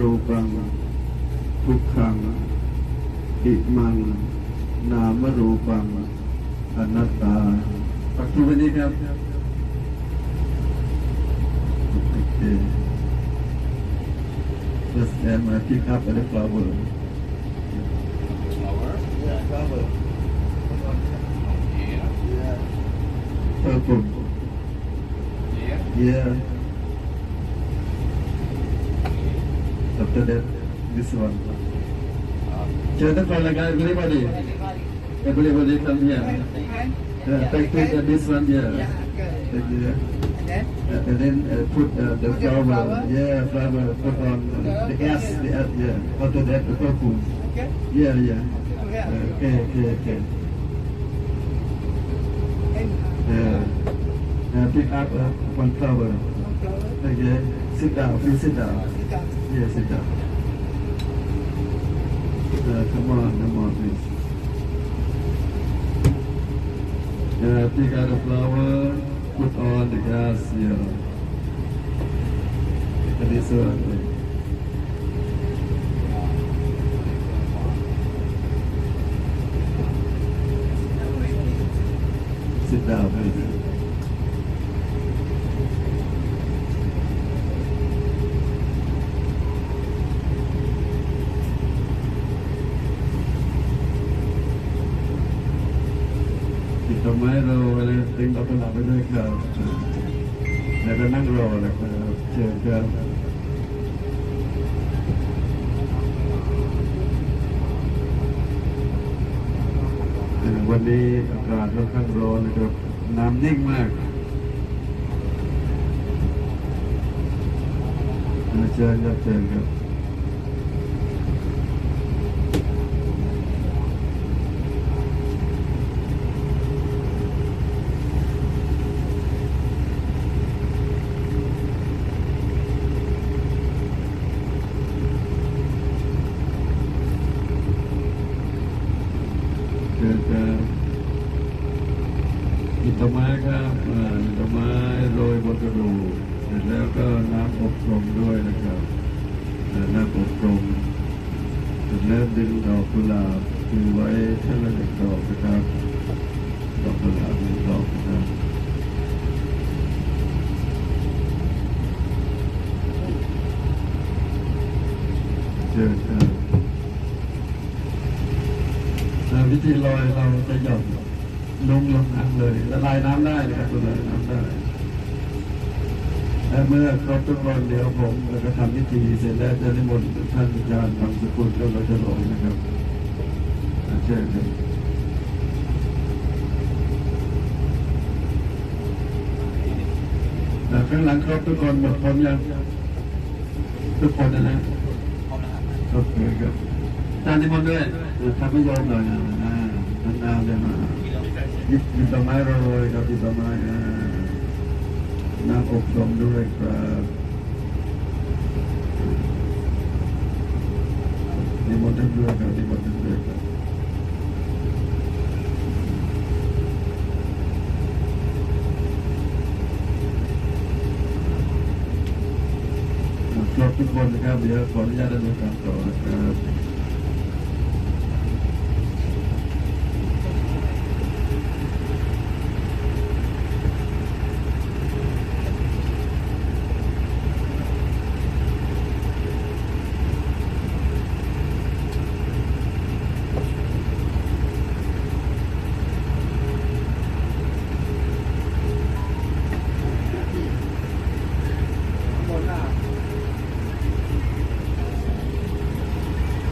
รูปัง ทุกขัง อิมัง นามรูปัง อนัตตาปักทูวันนี้ครับโอเค Just and my pick up the flower. Flower? Yeah, flower. Here. Yeah. Purple. Here. Yeah. After that, this one. For like everybody. Everybody come here. Uh, take uh, this one here. Take here. Uh, and then uh, put uh, the Put flower. flower? Yeah, flower. Put on uh, the S. The S. Yeah. After that, the purple. Okay. Yeah, yeah. Okay. Uh, okay, okay, okay. Uh, uh, pick up uh, one flower. one flower. Okay. Sit down. Please sit down. Yes, sit down. Uh, come on, come on, please. Uh, pick out the flower, put on the gas here. And this one. Sit down, please. ติดตรงไม้เราเลยติ้งเราก็หลับไปด้วยกันแล้วก็นั่งรอนะครับเจอกันวันนี้อากาศค่อนข้างร้อนนะครับ น้ำนิ่งมากเชิญครับเชิญครับ เกิดจาก อิตไม้ครับอ่าอิตไม้โรยบนกระดูกเสร็จแล้วก็น้ำอบรมด้วยนะครับอ่าน้ำอบรมเสร็จแล้วดึงดอกกุหลาบคือไว้ท่านละหนึ่งดอกนะครับดอกกุหลาบหนึ่งดอกนะครับเจครับอ่าวิธีลอยเราจะหย่อน ลงลงน้ำเลยละลายน้ำได้นะครับละลายน้ำได้และเมื่อครบทุกวันเดี๋ยวผมเราก็ทำพิธีเสร็จแล้วจะนิมนต์ท่านอาจารย์ทำสกุลแล้วเราจะลงนะครับอ่าเชิญครับอ่าข้างหลังครบทุกคนหมดพร้อมยังทุกคนนะนะโอเคครับตามที่มนต์ด้วยทำให้ยอมหน่อยอ่านานๆเลยมา หยิบหยิบดอกไม้โราเลยครับหยิบดอกไม้อ่าน้ำอบรมด้วยครับนิมนต์ท่านด้วยครับนิมนต์ท่านด้วยครับครบทุกคนนะครับเดี๋ยวขออนุญาตดำเนินการต่อนะครับ